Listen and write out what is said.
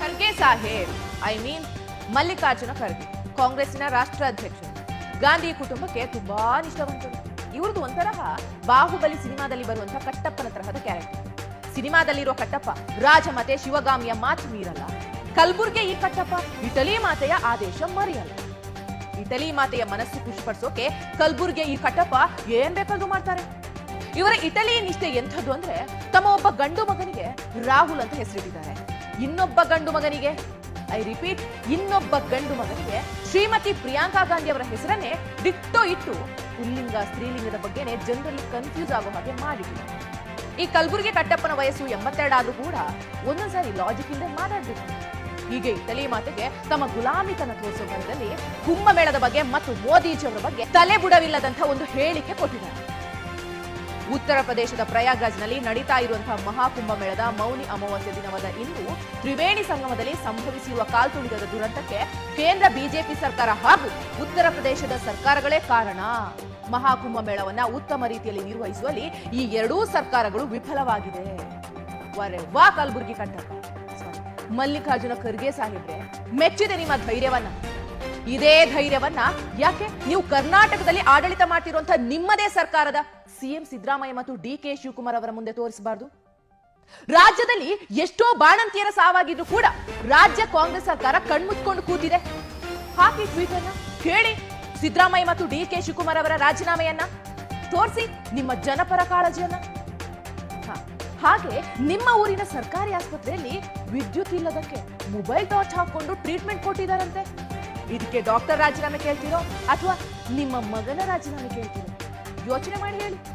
Kharge Saheb I mean Mallikarjuna Kharge ಕಾಂಗ್ರೆಸ್ನ ರಾಷ್ಟ್ರಾಧ್ಯಕ್ಷರು. ಗಾಂಧಿ ಕುಟುಂಬಕ್ಕೆ ತುಂಬಾ ನಿಷ್ಠಾವಂತರು. ಇವ್ರದ್ದು ಒಂತರಹ ಬಾಹುಬಲಿ ಸಿನಿಮಾದಲ್ಲಿ ಬರುವಂತಹ ಕಟ್ಟಪ್ಪನ ತರಹದ ಕ್ಯಾರೆಕ್ಟರ್ ಸಿನಿಮಾದಲ್ಲಿರೋ ಕಟ್ಟಪ್ಪ, ರಾಜಮತೆ ಶಿವಗಾಮಿಯ ಮಾತು ಮೀರಲ್ಲ. ಕಲ್ಬುರ್ಗೆ ಈ ಕಟ್ಟಪ್ಪ, ಇಟಲಿ ಮಾತೆಯ ಆದೇಶ ಮರೆಯಲ್ಲ. ಇಟಲಿ ಮಾತೆಯ ಮನಸ್ಸು ಖುಷಿಪಡಿಸೋಕೆ ಕಲ್ಬುರ್ಗೆ ಈ ಕಟ್ಟಪ್ಪ ಏನ್ ಬೇಕಾದ್ರೂ ಮಾಡ್ತಾರೆ. ಇವರ ಇಟಲಿ ನಿಷ್ಠೆ ಎಂಥದ್ದು ಅಂದ್ರೆ ತಮ್ಮ ಒಬ್ಬ ಗಂಡು ಮಗನಿಗೆ ರಾಹುಲ್ ಅಂತ ಹೆಸರಿಟ್ಟಿದ್ದಾರೆ. ಇನ್ನೊಬ್ಬ ಗಂಡು ಮಗನಿಗೆ, ಐ ರಿಪೀಟ್, ಇನ್ನೊಬ್ಬ ಗಂಡು ಮಗನಿಗೆ ಶ್ರೀಮತಿ ಪ್ರಿಯಾಂಕಾ ಗಾಂಧಿ ಅವರ ಹೆಸರನ್ನೇ ದಿಟ್ಟೋ ಇಟ್ಟು ಪುಲ್ಲಿಂಗ ಸ್ತ್ರೀಲಿಂಗದ ಬಗ್ಗೆನೇ ಜನರಲ್ಲಿ ಕನ್ಫ್ಯೂಸ್ ಆಗೋ ಹಾಗೆ ಮಾಡಿದ್ರು. ಈ ಕಲ್ಬುರ್ಗಿ ಕಟ್ಟಪ್ಪನ ವಯಸ್ಸು ಎಂಬತ್ತೆರಡಾದ್ರೂ ಕೂಡ ಒಂದೊಂದ್ಸಾರಿ ಲಾಜಿಕ್ ಇಂದ ಮಾತಾಡ್ಬೇಕು ಹೀಗೆ ಇಟಲಿ ಮಾತಿಗೆ ತಮ್ಮ ಗುಲಾಮಿತನ ತೋರಿಸೋ ಕಾಲದಲ್ಲಿ ಕುಂಭಮೇಳದ ಬಗ್ಗೆ ಮತ್ತು ಮೋದಿಜಿಯವರ ಬಗ್ಗೆ ತಲೆ ಬುಡವಿಲ್ಲದಂತ ಒಂದು ಹೇಳಿಕೆ ಕೊಟ್ಟಿದ್ದಾರೆ. ಉತ್ತರ ಪ್ರದೇಶದ ಪ್ರಯಾಗ್ರಾಜ್ನಲ್ಲಿ ನಡೀತಾ ಇರುವಂತಹ ಮಹಾಕುಂಭಮೇಳದ ಮೌನಿ ಅಮಾವಾಸ್ಯ ದಿನವಾದ ಇಂದು ತ್ರಿವೇಣಿ ಸಂಗಮದಲ್ಲಿ ಸಂಭವಿಸಿರುವ ಕಾಲ್ತುಳಿತದ ದುರಂತಕ್ಕೆ ಕೇಂದ್ರ ಬಿಜೆಪಿ ಸರ್ಕಾರ ಹಾಗೂ ಉತ್ತರ ಪ್ರದೇಶದ ಸರ್ಕಾರಗಳೇ ಕಾರಣ. ಮಹಾಕುಂಭಮೇಳವನ್ನ ಉತ್ತಮ ರೀತಿಯಲ್ಲಿ ನಿರ್ವಹಿಸುವಲ್ಲಿ ಈ ಎರಡೂ ಸರ್ಕಾರಗಳು ವಿಫಲವಾಗಿದೆ. ವಾ ಕಲಬುರ್ಗಿ ಕಂಡ ಮಲ್ಲಿಕಾರ್ಜುನ ಖರ್ಗೆ ಸಾಹೇಬ್ರೆ, ಮೆಚ್ಚಿದೆ ನಿಮ್ಮ ಧೈರ್ಯವನ್ನ. ಇದೇ ಧೈರ್ಯವನ್ನ ಯಾಕೆ ನೀವು ಕರ್ನಾಟಕದಲ್ಲಿ ಆಡಳಿತ ಮಾಡ್ತಿರುವಂತಹ ನಿಮ್ಮದೇ ಸರ್ಕಾರದ ಸಿಎಂ ಸಿದ್ದರಾಮಯ್ಯ ಮತ್ತು ಡಿ ಕೆ ಶಿವಕುಮಾರ್ ಅವರ ಮುಂದೆ ತೋರಿಸಬಾರದು? ರಾಜ್ಯದಲ್ಲಿ ಎಷ್ಟೋ ಬಾಣಂತಿಯರ ಸಾವಾಗಿದ್ರು ಕೂಡ ರಾಜ್ಯ ಕಾಂಗ್ರೆಸ್ ಸರ್ಕಾರ ಕಣ್ಮುಚ್ಕೊಂಡು ಕೂತಿದೆ. ಹಾಕಿ ಟ್ವೀಟ್ ಅನ್ನ ಕೇಳಿ ಸಿದ್ದರಾಮಯ್ಯ ಮತ್ತು ಡಿ ಕೆ ಶಿವಕುಮಾರ್ ಅವರ ರಾಜೀನಾಮೆಯನ್ನ ತೋರಿಸಿ ನಿಮ್ಮ ಜನಪರ ಕಾಳಜಿಯನ್ನ. ಹಾಗೆ ನಿಮ್ಮ ಊರಿನ ಸರ್ಕಾರಿ ಆಸ್ಪತ್ರೆಯಲ್ಲಿ ವಿದ್ಯುತ್ ಇಲ್ಲದಕ್ಕೆ ಮೊಬೈಲ್ ಟಾರ್ಚ್ ಹಾಕೊಂಡು ಟ್ರೀಟ್ಮೆಂಟ್ ಕೊಟ್ಟಿದ್ದಾರಂತೆ. ಇದಕ್ಕೆ ಡಾಕ್ಟರ್ ರಾಜೀನಾಮೆ ಕೇಳ್ತಿರೋ ಅಥವಾ ನಿಮ್ಮ ಮಗನ ರಾಜೀನಾಮೆ ಕೇಳ್ತಿರೋ? ಯೋಚನೆ ಮಾಡಿ ಹೇಳಿ.